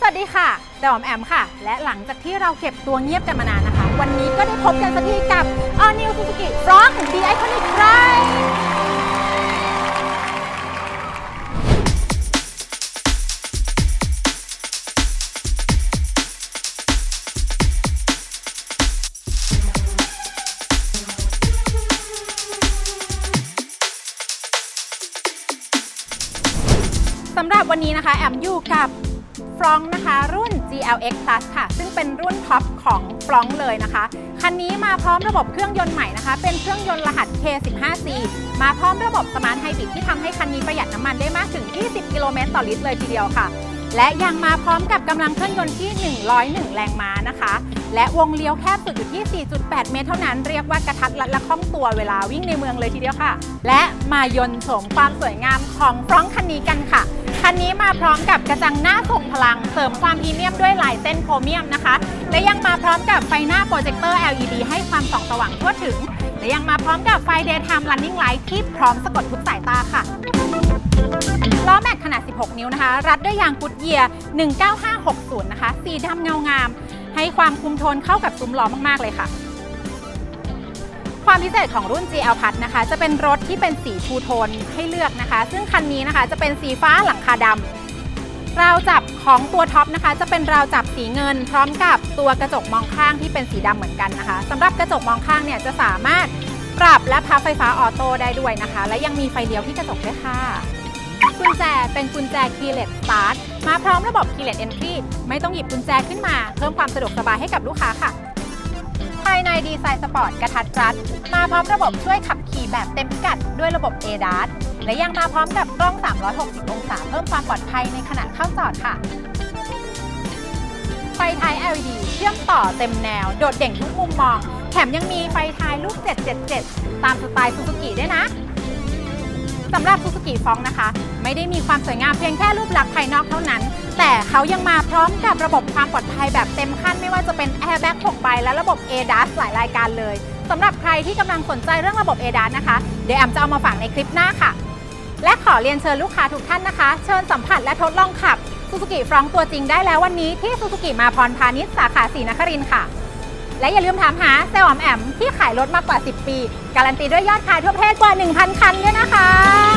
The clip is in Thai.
สวัสดีค่ะเดอมแอมค่ะ และหลังจากที่เราเก็บตัวเงียบกันมานานนะคะ วันนี้ก็ได้พบกันสักทีกับ All New Suzuki Frost The Iconic Ride สำหรับวันนี้นะคะ แอมอยู่กับ ฟรองนะคะรุ่น GLX Plus ค่ะ ซึ่งเป็นรุ่นท็อปของฟรองเลยนะคะ คันนี้มาพร้อมระบบเครื่องยนต์ใหม่นะคะ เป็นเครื่องยนต์รหัส K15C มาพร้อมระบบสมาร์ทไฮบริดที่ทำให้คันนี้ประหยัดน้ำมันได้มากถึง 20 กิโลเมตรต่อลิตรเลยทีเดียวค่ะ และยังมาพร้อมกับกำลังเครื่องยนต์ที่ 101 แรงม้านะคะ และวงเลี้ยวแคบสุดอยู่ที่ 4.8 เมตรเท่านั้น เรียกว่ากระทัดรัดและคล่องตัวเวลาวิ่งในเมืองเลยทีเดียวค่ะ และมายนโฉมความสวยงามของฟรองคันนี้กันค่ะ คันนี้มาพร้อมกับกระจังหน้าทรงพลัง เสริมความพรีเมียมด้วยลายเส้นโครเมียมนะคะ และยังมาพร้อมกับไฟหน้าโปรเจคเตอร์ LED ให้ความส่องสว่างทั่วถึง และยังมาพร้อมกับไฟ Daytime Running Light ที่พร้อมสะกดทุกสายตาค่ะล้อแม็กขนาด 16 นิ้วนะคะ รัดด้วยยางกุดเยียร์ 19560 นะคะ สีดำเงางาม ให้ความคุมโทนเข้ากับซุ้มล้อมากๆเลยค่ะ ความพิเศษของรุ่น GL Plus นะคะ จะเป็นรถที่เป็นสีทูโทนให้เลือกนะคะ ซึ่งคันนี้นะคะจะเป็นสีฟ้าหลังคาดำราวจับของตัวท็อปนะคะ จะเป็นราวจับสีเงิน พร้อมกับตัวกระจกมองข้างที่เป็นสีดำเหมือนกันนะคะสำหรับกระจกมองข้างเนี่ยจะสามารถปรับและพับไฟฟ้าออโต้ได้ด้วยนะคะ และยังมีไฟเลี้ยวที่กระจกด้วยค่ะ กุญแจเป็นกุญแจ keyless start มาพร้อมระบบ keyless entry ไม่ต้องหยิบกุญแจขึ้นมา เพิ่มความสะดวกสบายให้กับลูกค้าค่ะ ภายในดีไซน์สปอร์ตกระทัดรัด มาพร้อมระบบช่วยขับขี่แบบเต็มพิกัดด้วยระบบ ADAS และยังมาพร้อมกับกล้อง 360 องศา เพิ่มความปลอดภัยในขณะเข้าจอดค่ะ ไฟท้าย LED เชื่อมต่อเต็มแนว โดดเด่นทุกมุมมอง แถมยังมีไฟท้ายลูก 777 ตามสไตล์ซูซูกิด้วยนะ สำหรับซูซูกิฟองนะคะ ไม่ได้มีความสวยงามเพียงแค่รูปลักษณ์ภายนอกเท่านั้น แต่เขายังมาพร้อมกับระบบความปลอดภัยแบบเต็มขั้นไม่ว่าจะเป็น Airbag 6ใบและระบบ ADAS หลายรายการเลยสำหรับใครที่กำลังสนใจเรื่องระบบ ADAS นะคะ เดี๋ยวแอมจะเอามาฝากในคลิปหน้าค่ะ และขอเรียนเชิญลูกค้าทุกท่านนะคะ เชิญสัมผัสและทดลองขับซูซูกิฟองตัวจริงได้แล้ววันนี้ที่ซูซูกิมาพรพาณิชย์สาขาศรีนครินทร์ค่ะ และอย่าลืมถามหาเซลล์อมแอมที่ขายรถมากกว่า 10 ปี การันตีด้วยยอดขายทั่วประเทศกว่า 1,000 คันด้วยนะคะ